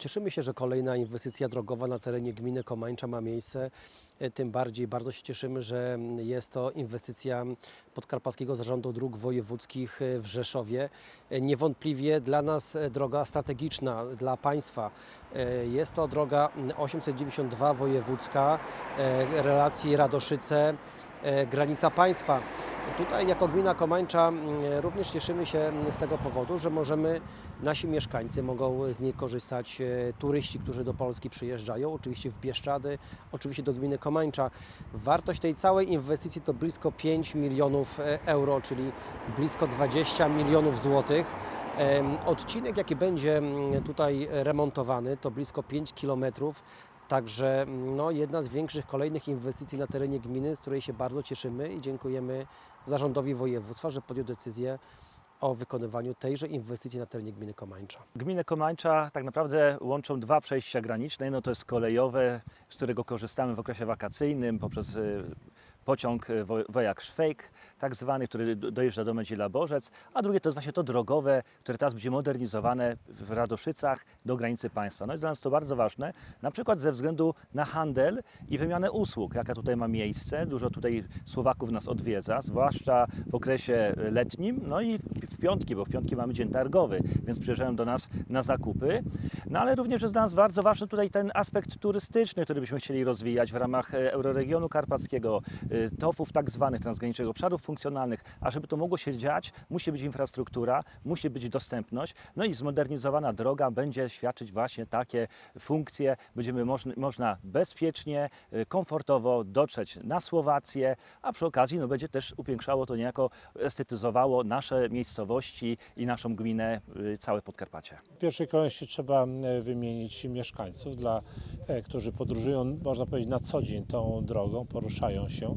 Cieszymy się, że kolejna inwestycja drogowa na terenie gminy Komańcza ma miejsce. E, Tym bardziej bardzo się cieszymy, że jest to inwestycja Podkarpackiego Zarządu Dróg Wojewódzkich e, w Rzeszowie. E, Niewątpliwie dla nas droga strategiczna, dla państwa. Jest to droga 892 wojewódzka, e, relacji Radoszyce, granica państwa. Tutaj jako gmina Komańcza również cieszymy się z tego powodu, że możemy, nasi mieszkańcy mogą z niej korzystać, e, turyści, którzy do Polski przyjeżdżają, oczywiście w Bieszczady, oczywiście do gminy Komańcza. Wartość tej całej inwestycji to blisko 5 milionów e, euro, czyli blisko 20 milionów złotych. Odcinek, jaki będzie tutaj remontowany, to blisko 5 kilometrów. Także no, jedna z większych kolejnych inwestycji na terenie gminy, z której się bardzo cieszymy i dziękujemy zarządowi województwa, że podjął decyzję o wykonywaniu tejże inwestycji na terenie gminy Komańcza. Gminę Komańcza tak naprawdę łączą dwa przejścia graniczne. Jedno to jest kolejowe, z którego korzystamy w okresie wakacyjnym poprzez y, pociąg Wo- Wojak Szwejk, tak zwany, który do- dojeżdża do Mędzila Bożec, a drugie to jest właśnie to drogowe, które teraz będzie modernizowane w Radoszycach do granicy państwa. No jest dla nas to bardzo ważne, na przykład ze względu na handel i wymianę usług, jaka tutaj ma miejsce. Dużo tutaj Słowaków nas odwiedza, zwłaszcza w okresie letnim, no i w piątki, bo w piątki mamy dzień targowy, więc przyjeżdżają do nas na zakupy. No ale również jest dla nas bardzo ważny tutaj ten aspekt turystyczny, który byśmy chcieli rozwijać w ramach e, Euroregionu Karpackiego, e, TOF-ów tak zwanych, transgranicznych obszarów funkcjonalnych. A żeby to mogło się dziać, musi być infrastruktura, musi być dostępność, no i zmodernizowana droga będzie świadczyć właśnie takie funkcje. Będziemy możn- można bezpiecznie, e, komfortowo dotrzeć na Słowację, a przy okazji no, będzie też upiększało to niejako, estetyzowało nasze miejscowości i naszą gminę, y, całe Podkarpacie. W pierwszej kolejności trzeba wymienić mieszkańców, dla, e, którzy podróżują, można powiedzieć, na co dzień tą drogą, poruszają się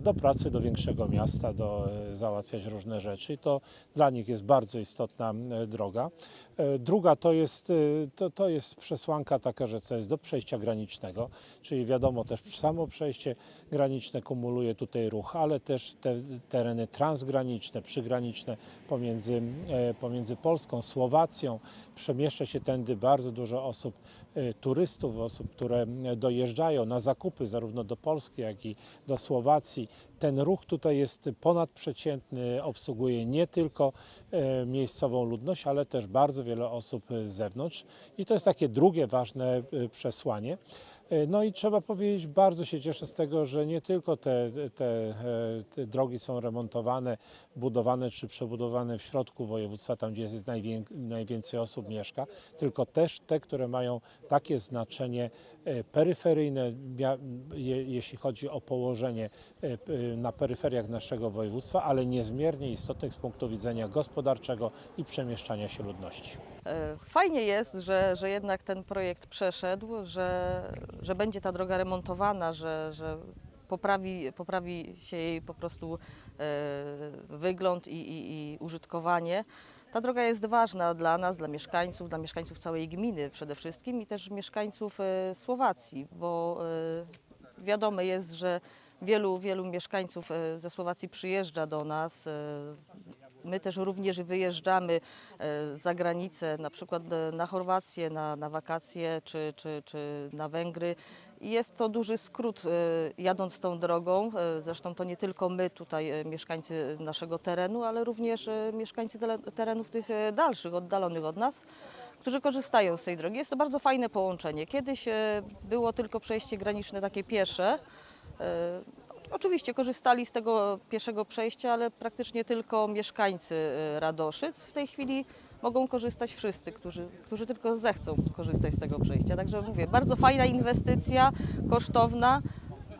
do pracy, do większego miasta, do e, załatwiać różne rzeczy. I to dla nich jest bardzo istotna e, droga. E, Druga to jest, e, to, to jest przesłanka taka, że to jest do przejścia granicznego, czyli wiadomo też samo przejście graniczne kumuluje tutaj ruch, ale też te tereny transgraniczne, przygraniczne pomiędzy, e, pomiędzy Polską, Słowacją. Przemieszcza się tędy bardzo dużo osób, e, turystów, osób, które e, dojeżdżają na zakupy zarówno do Polski, jak i do Słowacji. Ten ruch tutaj jest ponadprzeciętny, obsługuje nie tylko e, miejscową ludność, ale też bardzo wiele osób z zewnątrz. I to jest takie drugie ważne e, przesłanie. E, No i trzeba powiedzieć, bardzo się cieszę z tego, że nie tylko te, te, e, te drogi są remontowane, budowane czy przebudowane w środku województwa, tam gdzie jest najwię, najwięcej osób mieszka, tylko też te, które mają takie znaczenie e, peryferyjne, jeśli chodzi o położenie na peryferiach naszego województwa, ale niezmiernie istotnych z punktu widzenia gospodarczego i przemieszczania się ludności. Fajnie jest, że, że jednak ten projekt przeszedł, że, że będzie ta droga remontowana, że, że poprawi, poprawi się jej po prostu e, wygląd i, i, i użytkowanie. Ta droga jest ważna dla nas, dla mieszkańców, dla mieszkańców całej gminy przede wszystkim i też mieszkańców e, Słowacji, bo e, wiadomo jest, że wielu, wielu mieszkańców ze Słowacji przyjeżdża do nas. My też również wyjeżdżamy e, za granicę, na przykład e, na Chorwację, na, na wakacje czy, czy, czy na Węgry. Jest to duży skrót e, jadąc tą drogą. Zresztą to nie tylko my tutaj, mieszkańcy naszego terenu, ale również mieszkańcy terenów tych dalszych, oddalonych od nas, którzy korzystają z tej drogi. Jest to bardzo fajne połączenie. Kiedyś było tylko przejście graniczne takie piesze. Oczywiście korzystali z tego pieszego przejścia, ale praktycznie tylko mieszkańcy e, Radoszyc. W tej chwili mogą korzystać wszyscy, którzy, którzy tylko zechcą korzystać z tego przejścia. Także mówię, bardzo fajna inwestycja, kosztowna,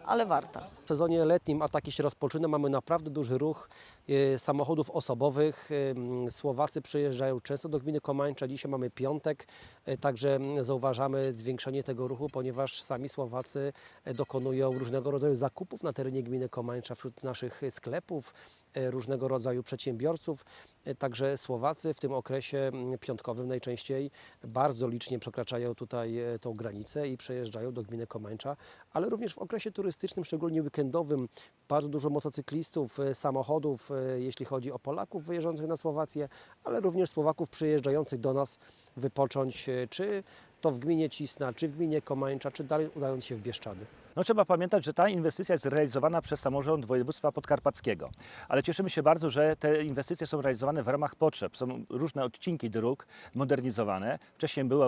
ale warta. W sezonie letnim, a taki się rozpoczyna, mamy naprawdę duży ruch e, samochodów osobowych. Em, Słowacy przyjeżdżają często do gminy Komańcza. Dzisiaj mamy piątek, e, także zauważamy zwiększenie tego ruchu, ponieważ sami Słowacy e, dokonują różnego rodzaju zakupów na terenie gminy Komańcza wśród naszych sklepów, e, różnego rodzaju przedsiębiorców. E, Także Słowacy w tym okresie piątkowym najczęściej bardzo licznie przekraczają tutaj e, tą granicę i przejeżdżają do gminy Komańcza, ale również w okresie turystycznym, szczególnie weekendowym, bardzo dużo motocyklistów, e, samochodów, e, jeśli chodzi o Polaków wyjeżdżających na Słowację, ale również Słowaków przyjeżdżających do nas wypocząć, e, czy to w gminie Cisna, czy w gminie Komańcza, czy dalej udając się w Bieszczady. No, trzeba pamiętać, że ta inwestycja jest realizowana przez samorząd województwa podkarpackiego, ale cieszymy się bardzo, że te inwestycje są realizowane w ramach potrzeb. Są różne odcinki dróg modernizowane. Wcześniej był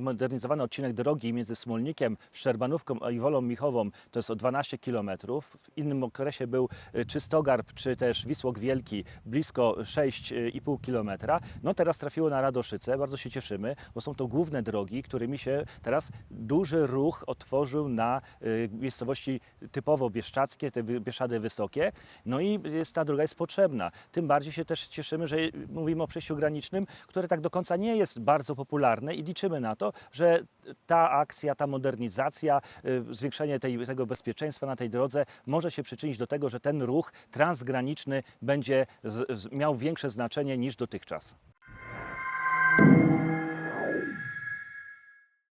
modernizowany odcinek drogi między Smolnikiem, Szczerbanówką a Iwolą Michową, to jest o 12 km. W innym okresie był y, Czystogarb czy też Wisłok Wielki, blisko 6,5 km. No teraz trafiło na Radoszyce, bardzo się cieszymy, bo są to główne drogi, którymi się teraz duży ruch otworzył na y, miejscowości typowo bieszczackie, te Bieszczady Wysokie. No i jest, ta droga jest potrzebna. Tym bardziej się też cieszymy, że mówimy o przejściu granicznym, które tak do końca nie jest bardzo popularne i liczymy na to, że ta akcja, ta modernizacja, y, zwiększenie tej, tego bezpieczeństwa na tej drodze może się przyczynić do tego, że ten ruch transgraniczny będzie z, z, miał większe znaczenie niż dotychczas.